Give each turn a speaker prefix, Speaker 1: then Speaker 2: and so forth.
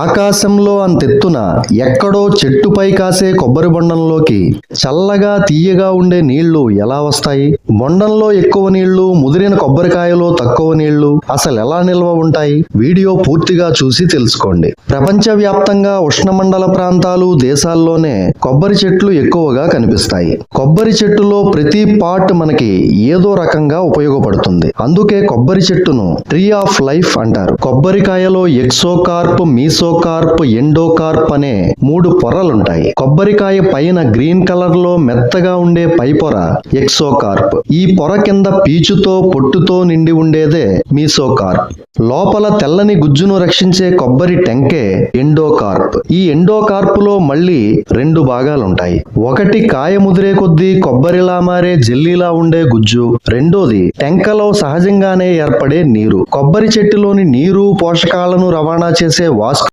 Speaker 1: ఆకాశంలో అంతెత్తున ఎక్కడో చెట్టుపై కాసే కొబ్బరి బొండంలోకి చల్లగా తీయగా ఉండే నీళ్ళు ఎలా వస్తాయి? బొండంలో ఎక్కువ నీళ్ళు ముదిరిన కొబ్బరికాయలో తక్కువ నీళ్ళు అసలు ఎలా నిల్వ ఉంటాయి? వీడియో పూర్తిగా చూసి తెలుసుకోండి. ప్రపంచవ్యాప్తంగా ఉష్ణమండల ప్రాంతాలు దేశాల్లోనే కొబ్బరి చెట్లు ఎక్కువగా కనిపిస్తాయి. కొబ్బరి చెట్టులో ప్రతి పార్ట్ మనకి ఏదో రకంగా ఉపయోగపడుతుంది. అందుకే కొబ్బరి చెట్టును ట్రీ ఆఫ్ లైఫ్ అంటారు. కొబ్బరికాయలో ఎక్సోకార్ప్ మీసోకార్ప్ ఎండోకార్ప్ అనే మూడు పొరలుంటాయి. కొబ్బరికాయ పైన గ్రీన్ కలర్లో మెత్తగా ఉండే పై పొర ఎక్సోకార్ప్. ఈ పొర కింద పీచుతో పొట్టుతో నిండి ఉండేదే మీసోకార్ప్. లోపల తెల్లని గుజ్జును రక్షించే కొబ్బరి టెంకే ఎండోకార్ప్. ఈ ఎండోకార్ప్లో మళ్ళీ రెండు భాగాలుంటాయి. ఒకటి కాయ ముదిరే కొద్దీ కొబ్బరిలా మారే జెల్లీలా ఉండే గుజ్జు. రెండోది టెంకలో సహజంగానే ఏర్పడే నీరు. కొబ్బరి చెట్టులోని నీరు పోషకాలను రవాణా చేసే వాస్కు